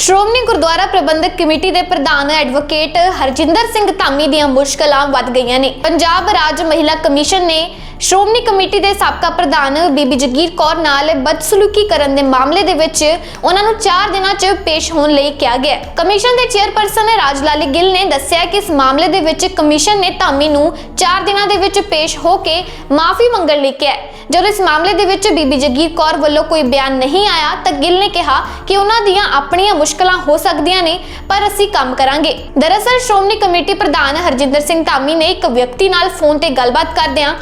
ਸ਼੍ਰੋਮਣੀ ਗੁਰਦੁਆਰਾ ਪ੍ਰਬੰਧਕ committee ਦੇ ਪ੍ਰਧਾਨ advocate Harjinder Singh Dhami ਦੀਆਂ ਮੁਸ਼ਕਲਾਂ ਵੱਧ ਗਈਆਂ ਨੇ। ਪੰਜਾਬ ਰਾਜ ਮਹਿਲਾ ਕਮਿਸ਼ਨ ਨੇ ਸ਼੍ਰੋਮਣੀ ਕਮੇਟੀ ਦੇ ਸਾਬਕਾ ਪ੍ਰਧਾਨ ਬੀਬੀ ਜਗੀਰ ਕੌਰ ਨਾਲ ਬਦਸਲੂਕੀ ਕਰਨ ਦੇ ਮਾਮਲੇ ਦੇ ਵਿੱਚ ਉਹਨਾਂ ਨੂੰ 4 ਦਿਨਾਂ 'ਚ ਪੇਸ਼ ਹੋਣ ਲਈ ਕਿਹਾ ਗਿਆ ਕਮਿਸ਼ਨ ਦੇ ਚੇਅਰਪਰਸਨ ਰਾਜਲਾਲੀ ਗਿੱਲ ਨੇ ਦੱਸਿਆ ਕਿ ਇਸ ਮਾਮਲੇ ਦੇ ਵਿੱਚ ਕਮਿਸ਼ਨ ਨੇ ਧਾਮੀ ਨੂੰ 4 ਦਿਨਾਂ ਦੇ ਵਿੱਚ ਪੇਸ਼ ਹੋ ਕੇ ਮਾਫੀ ਮੰਗਣ ਲਈ ਕਿਹਾ ਜਦੋਂ ਇਸ ਮਾਮਲੇ ਦੇ ਵਿੱਚ ਬੀਬੀ ਜਗੀਰ ਕੌਰ ਵੱਲੋਂ ਕੋਈ ਬਿਆਨ ਨਹੀਂ ਆਇਆ, ਤਾਂ ਗਿੱਲ ਨੇ ਕਿਹਾ ਕਿ ਉਹਨਾਂ ਦੀਆਂ ਆਪਣੀਆਂ ਮੁਸ਼ਕਲਾਂ ਹੋ ਸਕਦੀਆਂ ਨੇ, ਪਰ ਅਸੀਂ ਕੰਮ ਕਰਾਂਗੇ। ਦਰਅਸਲ, ਸ਼੍ਰੋਮਣੀ ਕਮੇਟੀ ਪ੍ਰਧਾਨ ਹਰਜਿੰਦਰ ਸਿੰਘ ਧਾਮੀ ਨੇ ਇੱਕ ਵਿਅਕਤੀ ਨਾਲ ਫੋਨ ਤੇ ਗੱਲਬਾਤ ਕਰਦਿਆਂ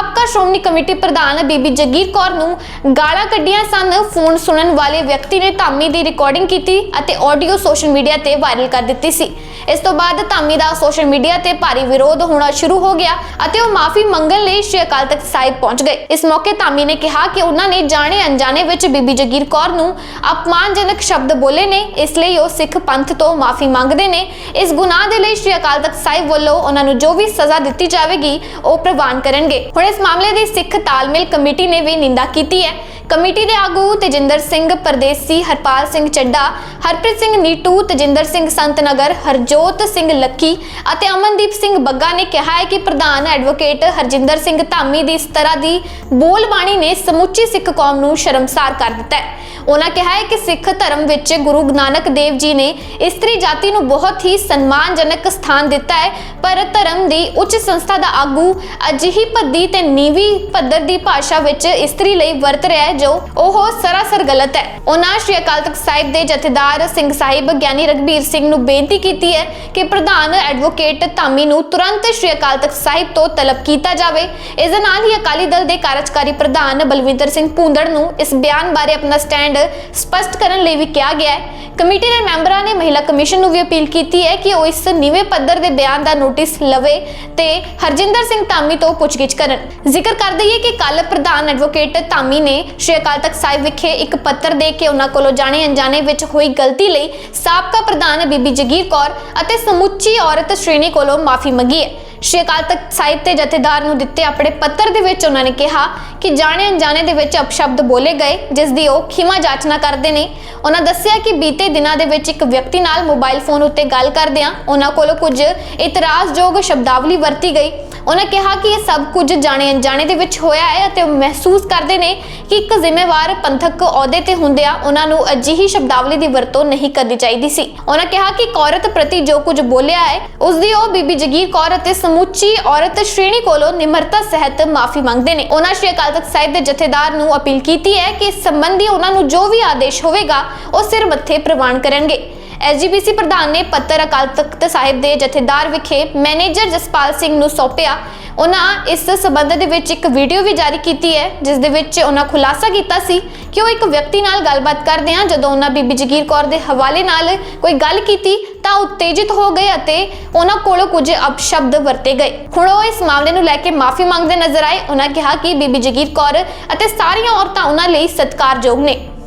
ਸਾਬਕਾ ਸ਼੍ਰੋਮਣੀ ਕਮੇਟੀ ਪ੍ਰਧਾਨ ਬੀਬੀ ਜਗੀਰ ਕੌਰ ਨੂੰ ਗਾਲਾਂ ਕੱਢੀਆਂ ਸਨ, ਫੋਨ ਸੁਣਨ ਵਾਲੇ ਵਿਅਕਤੀ ਨੇ ਧਾਮੀ ਦੀ ਰਿਕਾਰਡਿੰਗ ਕੀਤੀ ਅਤੇ ਆਡੀਓ ਸੋਸ਼ਲ ਮੀਡੀਆ ਤੇ ਵਾਇਰਲ ਕਰ ਦਿੱਤੀ ਸੀ। ਇਸ ਤੋਂ ਬਾਅਦ ਧਾਮੀ ਦਾ ਸੋਸ਼ਲ ਮੀਡੀਆ ਤੇ ਭਾਰੀ ਵਿਰੋਧ ਹੋਣਾ ਸ਼ੁਰੂ ਹੋ ਗਿਆ ਅਤੇ ਉਹ ਮਾਫੀ ਮੰਗਣ ਲਈ ਸ਼੍ਰੀ ਅਕਾਲ ਤਖਤ ਸਾਹਿਬ ਪਹੁੰਚ ਗਏ। ਇਸ ਮੌਕੇ ਧਾਮੀ ਨੇ ਕਿਹਾ ਕਿ ਉਹਨਾਂ ਨੇ ਜਾਣੇ ਅਣਜਾਣੇ ਵਿੱਚ ਬੀਬੀ ਜਗੀਰ ਕੌਰ ਨੂੰ ਅਪਮਾਨਜਨਕ ਸ਼ਬਦ ਬੋਲੇ ਨੇ, ਇਸ ਲਈ ਉਹ ਸਿੱਖ ਪੰਥ ਤੋਂ ਮਾਫੀ ਮੰਗਦੇ ਨੇ। ਇਸ ਗੁਨਾਹ ਦੇ ਲਈ ਸ਼੍ਰੀ ਅਕਾਲ ਤਖਤ ਸਾਹਿਬ ਵੱਲੋਂ ਉਹਨਾਂ ਨੂੰ ਜੋ ਵੀ ਸਜ਼ਾ ਦਿੱਤੀ ਜਾਵੇਗੀ, ਉਹ ਪ੍ਰਵਾਨ ਕਰਨਗੇ। ਹੁਣ ਇਸ ਮਾਮਲੇ ਦੀ ਸਿੱਖ ਤਾਲਮੇਲ ਕਮੇਟੀ ਨੇ ਵੀ ਨਿੰਦਾ ਕੀਤੀ ਹੈ। ਕਮੇਟੀ ਦੇ ਆਗੂ ਤੇਜਿੰਦਰ ਸਿੰਘ, ਪਰਦੇਸੀ ਹਰਪਾਲ ਸਿੰਘ ਚੱਡਾ, ਹਰਪ੍ਰੀਤ ਸਿੰਘ ਨੀਟੂ, ਤੇਜਿੰਦਰ ਸਿੰਘ ਸੰਤਨਗਰ, ਹਰਜੋਤ ਸਿੰਘ ਲੱਕੀ ਅਤੇ ਅਮਨਦੀਪ ਸਿੰਘ ਬੱਗਾ ਨੇ ਕਿਹਾ ਹੈ ਕਿ ਪ੍ਰਧਾਨ ਐਡਵੋਕੇਟ ਹਰਜਿੰਦਰ ਸਿੰਘ ਧਾਮੀ ਦੀ ਇਸ ਤਰ੍ਹਾਂ ਦੀ ਬੋਲਬਾਣੀ ਨੇ ਸਮੁੱਚੀ ਸਿੱਖ ਕੌਮ ਨੂੰ ਸ਼ਰਮਸਾਰ ਕਰ ਦਿੱਤਾ ਹੈ। ਉਹਨਾਂ ਕਿਹਾ ਹੈ ਕਿ ਸਿੱਖ ਧਰਮ ਵਿੱਚ ਗੁਰੂ ਨਾਨਕ ਦੇਵ ਜੀ ਨੇ ਇਸਤਰੀ ਜਾਤੀ ਨੂੰ ਬਹੁਤ ਹੀ ਸਨਮਾਨਜਨਕ ਸਥਾਨ ਦਿੱਤਾ ਹੈ, ਪਰ ਧਰਮ ਦੀ ਉੱਚ ਸੰਸਥਾ ਦਾ ਆਗੂ ਅਜਿਹੀ ਭੱਦੀ ਤੇ ਨੀਵੀਂ ਪੱਧਰ ਦੀ ਭਾਸ਼ਾ ਵਿੱਚ ਇਸਤਰੀ ਲਈ ਵਰਤ ਰਿਹਾ ਹੈ ਜੋ ਉਹ ਸਰਾਸਰ ਗਲਤ ਹੈ। ਉਹਨਾਂ ਸ਼੍ਰੀ ਅਕਾਲ ਤਖਤ ਸਾਹਿਬ ਦੇ ਜਥੇਦਾਰ ਸਿੰਘ ਸਾਹਿਬ ਗਿਆਨੀ ਰਗਬੀਰ ਸਿੰਘ ਨੂੰ ਬੇਨਤੀ ਕੀਤੀ ਹੈ ਕਿ ਪ੍ਰਧਾਨ ਐਡਵੋਕੇਟ ਧਾਮੀ ਨੂੰ ਤੁਰੰਤ ਸ਼੍ਰੀ ਅਕਾਲ ਤਖਤ ਸਾਹਿਬ ਤੋਂ ਤਲਬ ਕੀਤਾ ਜਾਵੇ। ਇਸ ਦੇ ਨਾਲ ਹੀ ਅਕਾਲੀ ਦਲ ਦੇ ਕਾਰਜਕਾਰੀ ਪ੍ਰਧਾਨ ਬਲਵਿੰਦਰ ਸਿੰਘ ਭੂੰਦੜ ਨੂੰ ਇਸ ਬਿਆਨ ਬਾਰੇ ਆਪਣਾ ਸਟੈਂਡ ਸਪਸ਼ਟ ਕਰਨ ਲਈ ਵੀ ਕਿਹਾ ਗਿਆ ਹੈ। ਕਮੇਟੀ ਦੇ ਮੈਂਬਰਾਂ ਨੇ ਮਹਿਲਾ ਕਮਿਸ਼ਨ ਨੂੰ ਵੀ ਅਪੀਲ ਕੀਤੀ ਹੈ ਕਿ ਉਹ ਇਸ ਨੀਵੇਂ ਪੱਧਰ ਦੇ ਬਿਆਨ ਦਾ ਨੋਟਿਸ ਲਵੇ ਤੇ ਹਰਜਿੰਦਰ ਸਿੰਘ ਧਾਮੀ ਤੋਂ ਪੁੱਛਗਿੱਛ ਕਰਨ। ਜ਼ਿਕਰ ਕਰ ਦਈਏ ਕਿ ਕੱਲ ਪ੍ਰਧਾਨ ਐਡਵੋਕੇਟ ਧਾਮੀ ਨੇ ਸ਼੍ਰੀ ਅਕਾਲ ਤਖਤ ਸਾਹਿਬ ਵਿਖੇ ਇੱਕ ਪੱਤਰ ਦੇ ਕੇ ਉਹਨਾਂ ਕੋਲੋਂ ਜਾਣੇ ਅਣਜਾਣੇ ਵਿੱਚ ਹੋਈ ਗਲਤੀ ਲਈ ਸਾਬਕਾ ਪ੍ਰਧਾਨ ਬੀਬੀ ਜਗੀਰ ਕੌਰ ਅਤੇ ਸਮੁੱਚੀ ਔਰਤ ਸ਼੍ਰੇਣੀ ਕੋਲੋਂ ਮਾਫੀ ਮੰਗੀ ਹੈ। ਸ਼੍ਰੀ ਅਕਾਲ ਤਖਤ ਸਾਹਿਬ ਤੇ ਜਥੇਦਾਰ ਨੂੰ ਦਿੱਤੇ ਆਪਣੇ ਪੱਤਰ ਦੇ ਵਿੱਚ ਉਹਨਾਂ ਨੇ ਕਿਹਾ ਕਿ ਜਾਣੇ ਅਣਜਾਣੇ ਦੇ ਵਿੱਚ ਅਪਸ਼ਬਦ ਬੋਲੇ ਗਏ, ਜਿਸ ਦੀ ਉਹ ਖਿਮਾ ਜਾਚਨਾ ਕਰਦੇ ਨੇ। ਉਹਨਾਂ ਦੱਸਿਆ ਕਿ ਬੀਤੇ ਦਿਨਾਂ ਦੇ ਵਿੱਚ ਇੱਕ ਵਿਅਕਤੀ ਨਾਲ ਮੋਬਾਈਲ ਫੋਨ ਉੱਤੇ ਗੱਲ ਕਰਦਿਆਂ ਉਹਨਾਂ ਕੋਲੋਂ ਕੁਝ ਇਤਰਾਜ਼ਯੋਗ ਸ਼ਬਦਾਵਲੀ ਵਰਤੀ ਗਈ। ਉਹਨਾਂ ਕਿਹਾ ਕਿ ਇਹ ਸਭ ਕੁਝ ਜਾਣੇ ਅਣਜਾਣੇ ਦੇ ਵਿੱਚ ਹੋਇਆ ਹੈ ਅਤੇ ਉਹ ਮਹਿਸੂਸ ਕਰਦੇ ਨੇ ਕਿ ਇੱਕ ਜ਼ਿੰਮੇਵਾਰ ਪੰਥਕ ਅਹੁਦੇ ਤੇ ਹੁੰਦਿਆਂ ਉਹਨਾਂ ਨੂੰ ਅਜਿਹੀ ਸ਼ਬਦਾਵਲੀ ਦੀ ਵਰਤੋਂ ਨਹੀਂ ਕਰਨੀ ਚਾਹੀਦੀ ਸੀ। ਉਹਨਾਂ ਕਿਹਾ ਕਿ ਔਰਤ ਪ੍ਰਤੀ ਜੋ ਕੁਝ ਬੋਲਿਆ ਹੈ, ਉਸ ਦੀ ਉਹ ਬੀਬੀ ਜਗੀਰ ਕੌਰ ਅਤੇ ਸਮੁੱਚੀ ਔਰਤ ਸ਼੍ਰੇਣੀ ਕੋਲੋਂ ਨਿਮਰਤਾ, ਸਹਿਤ ਮਾਫੀ ਮੰਗਦੇ ਨੇ। ਉਹਨਾਂ ਸ਼੍ਰੀ ਅਕਾਲ ਤਖਤ ਸਾਹਿਬ ਦੇ ਜਥੇਦਾਰ ਨੂੰ ਅਪੀਲ ਕੀਤੀ ਹੈ ਕਿ ਇਸ ਸੰਬੰਧੀ ਉਹਨਾਂ ਨੂੰ ਜੋ ਵੀ ਆਦੇਸ਼ ਹੋਵੇਗਾ, ਉਹ ਸਿਰ ਮੱਥੇ ਪ੍ਰਵਾਨ ਕਰਨਗੇ। ਐਸਜੀਪੀਸੀ ਪ੍ਰਧਾਨ ਨੇ ਪੱਤਰ ਅਕਾਲ ਤਖਤ ਸਾਹਿਬ ਦੇ ਜਥੇਦਾਰ ਵਿਖੇ ਮੈਨੇਜਰ ਜਸਪਾਲ ਸਿੰਘ ਨੂੰ ਸੌਂਪਿਆ। ਉਹਨਾਂ ਇਸ ਸਬੰਧ ਦੇ ਵਿੱਚ ਇੱਕ ਵੀਡੀਓ ਵੀ ਜਾਰੀ ਕੀਤੀ ਹੈ, ਜਿਸ ਦੇ ਵਿੱਚ ਉਹਨਾਂ ਖੁਲਾਸਾ ਕੀਤਾ ਸੀ ਕਿ ਉਹ ਇੱਕ ਵਿਅਕਤੀ ਨਾਲ ਗੱਲਬਾਤ ਕਰਦੇ ਆ ਜਦੋਂ ਉਹਨਾਂ ਬੀਬੀ ਜਗੀਰ ਕੌਰ ਦੇ ਹਵਾਲੇ ਨਾਲ ਕੋਈ ਗੱਲ ਕੀਤੀ, ਤਾਂ ਉਤੇਜਿਤ ਹੋ ਗਏ ਅਤੇ ਉਹਨਾਂ ਕੋਲੋਂ ਕੁਝ ਅਪਸ਼ਬਦ ਵਰਤੇ ਗਏ। ਹੁਣ ਉਹ ਇਸ ਮਾਮਲੇ ਨੂੰ ਲੈ ਕੇ ਮਾਫੀ ਮੰਗਦੇ ਨਜ਼ਰ ਆਏ। ਉਹਨਾਂ ਕਿਹਾ ਕਿ ਬੀਬੀ ਜਗੀਰ ਕੌਰ ਅਤੇ ਸਾਰੀਆਂ ਔਰਤਾਂ ਉਹਨਾਂ ਲਈ ਸਤਿਕਾਰਯੋਗ ਨੇ।